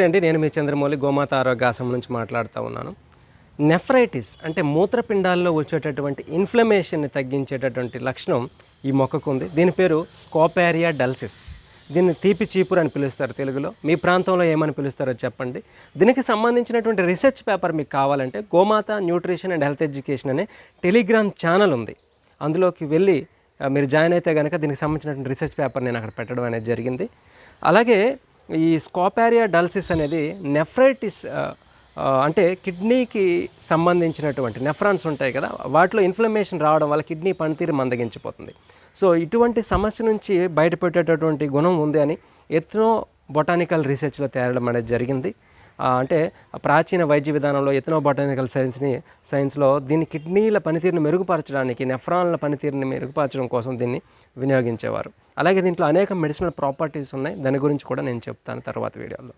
నమస్తే అండి. నేను మీ చంద్రమౌళి. గోమాత ఆరోగ్యాసం నుంచి మాట్లాడుతూ ఉన్నాను. నెఫ్రైటిస్ అంటే మూత్రపిండాల్లో వచ్చేటటువంటి ఇన్ఫ్లమేషన్ని తగ్గించేటటువంటి లక్షణం ఈ మొక్కకు ఉంది. దీని పేరు స్కోపారియా డల్సిస్. దీన్ని తీపి చీపురు అని పిలుస్తారు తెలుగులో. మీ ప్రాంతంలో ఏమని పిలుస్తారో చెప్పండి. దీనికి సంబంధించినటువంటి రీసెర్చ్ పేపర్ మీకు కావాలంటే గోమాత న్యూట్రిషన్ అండ్ హెల్త్ ఎడ్యుకేషన్ అనే టెలిగ్రామ్ ఛానల్ ఉంది. అందులోకి వెళ్ళి మీరు జాయిన్ అయితే కనుక దీనికి సంబంధించినటువంటి రీసెర్చ్ పేపర్ నేను అక్కడ పెట్టడం అనేది జరిగింది. అలాగే ఈ స్కోపారియా డల్సిస్ అనేది నెఫ్రైటిస్ అంటే కిడ్నీకి సంబంధించినటువంటి నెఫ్రాన్స్ ఉంటాయి కదా వాటిలో ఇన్ఫ్లమేషన్ రావడం వల్ల కిడ్నీ పనితీరు మందగించిపోతుంది. సో ఇటువంటి సమస్య నుంచి బయటపెట్టేటటువంటి గుణం ఉంది అని ఎత్నో బొటానికల్ రీసెర్చ్లో తేరడం అనేది జరిగింది. అంటే ప్రాచీన వైద్య విధానంలో ఎథనో బొటానికల్ సైన్స్ని సైన్స్లో దీన్ని కిడ్నీల పనితీరుని మెరుగుపరచడానికి నెఫ్రాన్ల పనితీరుని మెరుగుపరచడం కోసం దీన్ని వినియోగించేవారు. అలాగే దీంట్లో అనేక మెడిసినల్ ప్రాపర్టీస్ ఉన్నాయి. దాని గురించి కూడా నేను చెప్తాను తర్వాత వీడియోలో.